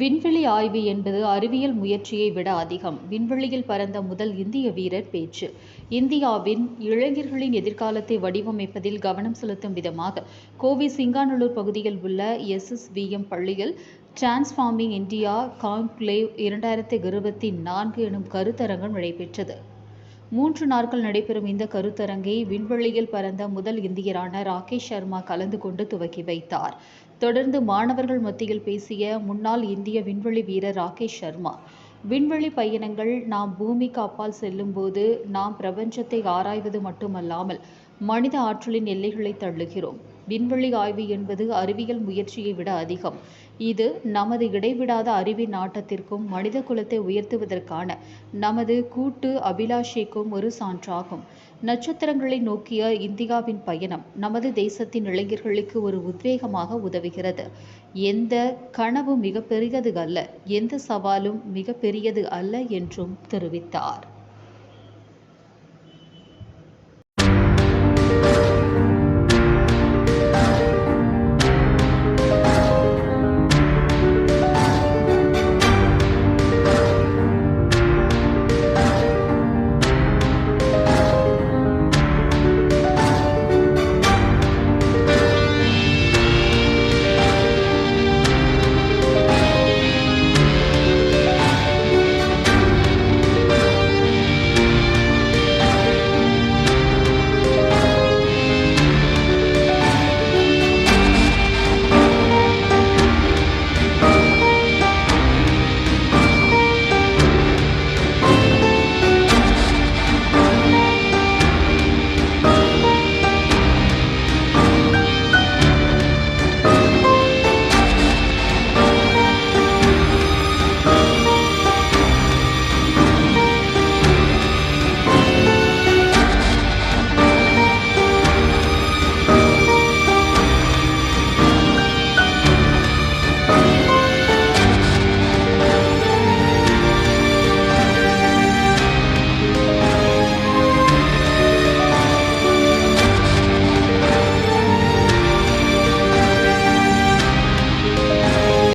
விண்வெளி ஆய்வு என்பது அறிவியல் முயற்சியை விட அதிகம். விண்வெளியில் பறந்த முதல் இந்திய வீரர் பேச்சு. இந்தியாவின் இளைஞர்களின் எதிர்காலத்தை வடிவமைப்பதில் கவனம் செலுத்தும் விதமாக கோவை சிங்காநல்லூர் பகுதியில் உள்ள எஸ்எஸ்விஎம் பள்ளியில் டிரான்ஸ்ஃபார்மிங் இந்தியா கான்க்ளேவ் இரண்டாயிரத்தி இருபத்தி நான்கு எனும் கருத்தரங்கம் நடைபெற்றது. மூன்று நாட்கள் நடைபெறும் இந்த கருத்தரங்கை விண்வெளியில் பறந்த முதல் இந்தியரான ராகேஷ் சர்மா கலந்து கொண்டு துவக்கி வைத்தார். தொடர்ந்து மாணவர்கள் மத்தியில் பேசிய முன்னாள் இந்திய விண்வெளி வீரர் ராகேஷ் சர்மா விண்வெளி பயணங்கள் நாம் பூமிக்கு அப்பால் செல்லும்போது நாம் பிரபஞ்சத்தை ஆராய்வது மட்டுமல்லாமல் மனித ஆற்றலின் எல்லைகளை தள்ளுகிறோம். விண்வெளி ஆய்வு என்பது அறிவியல் முயற்சியை விட அதிகம். இது நமது இடைவிடாத அறிவின் நாட்டத்திற்கும் மனித குலத்தை உயர்த்துவதற்கான நமது கூட்டு அபிலாஷைக்கும் ஒரு சான்றாகும். நட்சத்திரங்களை நோக்கிய இந்தியாவின் பயணம் நமது தேசத்தின் இளைஞர்களுக்கு ஒரு உத்வேகமாக உதவுகிறது. எந்த கனவு மிக பெரியது அல்ல எந்த சவாலும் மிக பெரியது அல்ல என்றும் தெரிவித்தார்.